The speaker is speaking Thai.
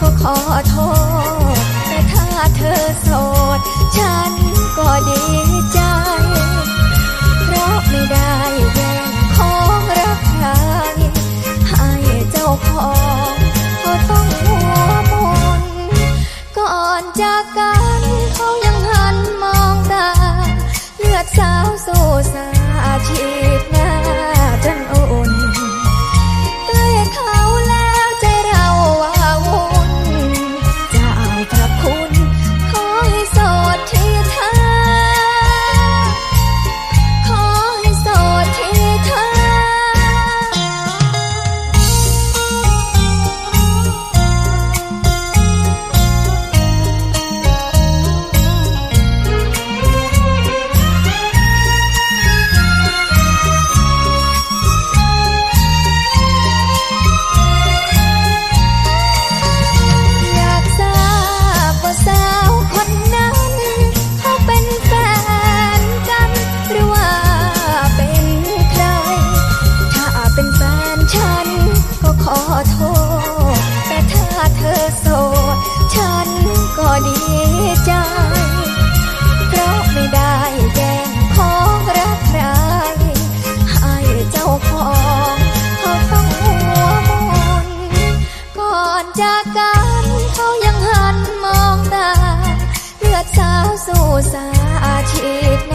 ก็ขอโทษ แต่ถ้าเธอโสด ฉันก็ดีใจราะไม่ได้แย่ของรักใคร ให้เจ้าของก็ต้องหัวมนก่อนจากกัน จากกันเขายังหันมองตาเลือดสาวสู่สาชีพ